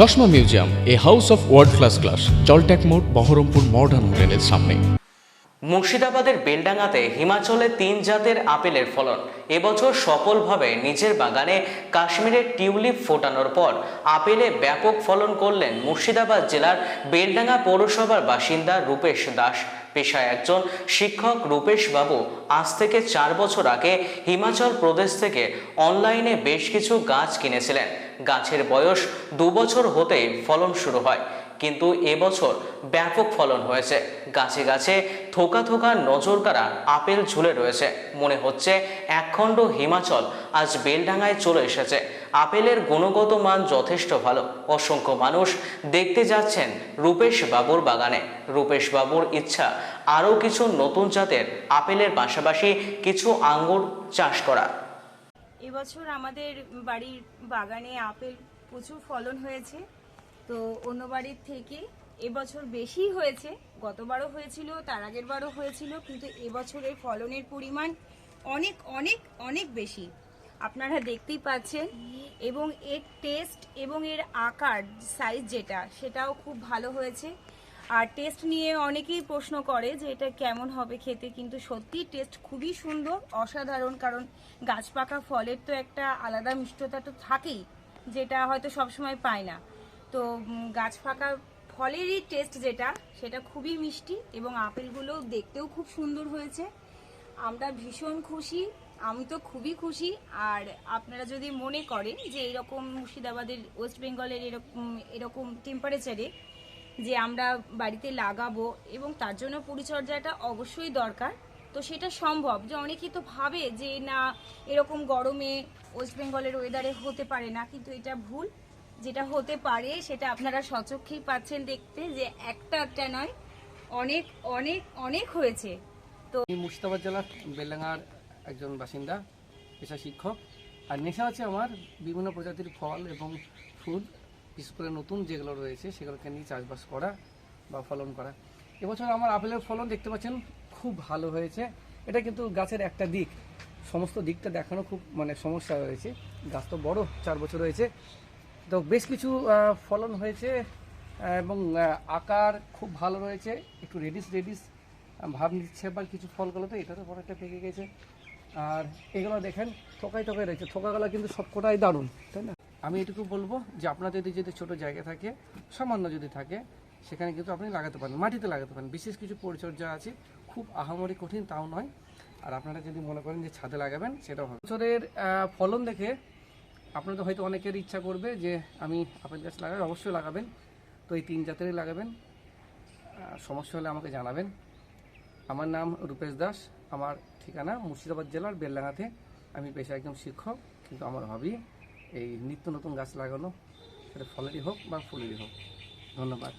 চশমা museum, a house of world class class জলট্যাক মোড়, Baharampur modern হোটেলের সামনে। মুর্শিদাবাদের বেলডাঙ্গাতে হিমাচলে তিন জাতের আপেলের ফলন। এবছর সফলভাবে নিজের বাগানে কাশ্মীরের টিউলিপ ফোটানোর পর আপেলে ব্যাপক ফলন করলেন মুর্শিদাবাদ জেলার বেলডাঙ্গা পৌরসভার বাসিন্দা রূপেশ দাস। পেশায় একজন শিক্ষক রূপেশ বাবু আজ থেকে চার বছর আগে হিমাচল প্রদেশ থেকে অনলাইনে বেশ কিছু গাছ কিনেছিলেন। গাছের বয়স দু বছর হতেই ফলন শুরু হয়। কিন্তু এবছর ব্যাপক ফলন হয়েছে। গাছে গাছে থোকা থোকা নজর কাড়া আপেল ঝুলে রয়েছে। মনে হচ্ছে একখণ্ড হিমাচল আজ বেলডাঙ্গায় চলে এসেছে। আপেলের গুণগত মান যথেষ্ট ভালো। অসংখ্য মানুষ দেখতে যাচ্ছেন রূপেশ বাবুর বাগানে। রূপেশ বাবুর ইচ্ছা, আরও কিছু নতুন জাতের আপেলের পাশাপাশি কিছু আঙ্গুর চাষ করা। এবছর আমাদের বাড়ির বাগানে আপেল প্রচুর ফলন হয়েছে। তো অন্য বাড়ির থেকে এবছর বেশি হয়েছে। গতবারও হয়েছিল, তার আগের বারও হয়েছিল, কিন্তু এবছরের ফলনের পরিমাণ অনেক অনেক অনেক বেশি। আপনারা দেখতেই পাচ্ছেন, এবং এর টেস্ট এবং এর আকার সাইজ যেটা, সেটাও খুব ভালো হয়েছে। আর টেস্ট নিয়ে অনেকেই প্রশ্ন করে যে এটা কেমন হবে খেতে, কিন্তু সত্যি টেস্ট খুবই সুন্দর, অসাধারণ, কারণ গাছ পাকা ফলের তো একটা আলাদা মিষ্টতা তো থাকেই, যেটা হয়তো সবসময় পায় না। তো গাছ ফাঁকা ফলেরই টেস্ট যেটা, সেটা খুবই মিষ্টি এবং আপেলগুলো দেখতেও খুব সুন্দর হয়েছে। আমরা ভীষণ খুশি, আমি তো খুবই খুশি। আর আপনারা যদি মনে করেন যে এরকম মুর্শিদাবাদের, ওয়েস্ট বেঙ্গলের এরকম এরকম টেম্পারেচারে যে আমরা বাড়িতে লাগাবো এবং তার জন্য পরিচর্যাটা অবশ্যই দরকার, তো সেটা সম্ভব। যে অনেকেই তো ভাবে যে না, এরকম গরমে ওয়েস্ট বেঙ্গলের ওয়েদারে হতে পারে না, কিন্তু এটা ভুল। যেটা হতে পারে, সেটা আপনারা সচক্ষেই পাচ্ছেন দেখতে যে একটা একটা নয়, অনেক অনেক অনেক হয়েছে। আমি মুর্শিদাবাদ জেলার বেলেঙ্গার একজন বাসিন্দা, পেশা শিক্ষক। আর নেশা আছে আমার, বিভিন্ন প্রজাতির ফল এবং ফুল, বিশেষ করে নতুন যেগুলো রয়েছে, সেগুলোকে নিয়ে চাষবাস করা বা ফলন করা। এবছর আমার আপেলের ফলন দেখতে পাচ্ছেন, খুব ভালো হয়েছে। এটা কিন্তু গাছের একটা দিক। সমস্ত দিকটা দেখানো খুব মানে সমস্যা রয়েছে। গাছ তো বড়, চার বছর হয়েছে। তো বেশ কিছু ফলন হয়েছে এবং আকার খুব ভালো রয়েছে। একটু রেডিস রেডিস ভাব নিচ্ছে বা কিছু ফলগুলো তো এটা তো বড় একটা পেকে গেছে। আর এগুলো দেখেন, থোকায় থোকায় রয়েছে। থোকাগুলো কিন্তু সবকটাই দারুণ, তাই না? আমি এটুকু বলব যে আপনাদের যদি ছোটো জায়গা থাকে, সামান্য যদি থাকে, সেখানে কিন্তু আপনি লাগাতে পারেন, মাটিতে লাগাতে পারেন। বিশেষ কিছু পরিচর্যা আছে, খুব আহামরি কঠিন, তাও নয়। আর আপনারা যদি মনে করেন যে ছাদে লাগাবেন, সেটাও হবে। বছরের ফলন দেখে আপনাদের হয়তো অনেকের ইচ্ছা করবে যে আমি আপেল গাছ লাগাই, অবশ্যই লাগাবেন। তো এই তিন জাতেরই লাগাবেন। সমস্যা হলে আমাকে জানাবেন। আমার নাম রূপেশ দাস। আমার ঠিকানা মুর্শিদাবাদ জেলার বেলডাঙ্গাতে। আমি পেশা একজন শিক্ষক, কিন্তু আমার হবি এই নিত্য নতুন গাছ লাগানো। সেটা ফলেরই হোক বা ফুলেরই হোক। ধন্যবাদ।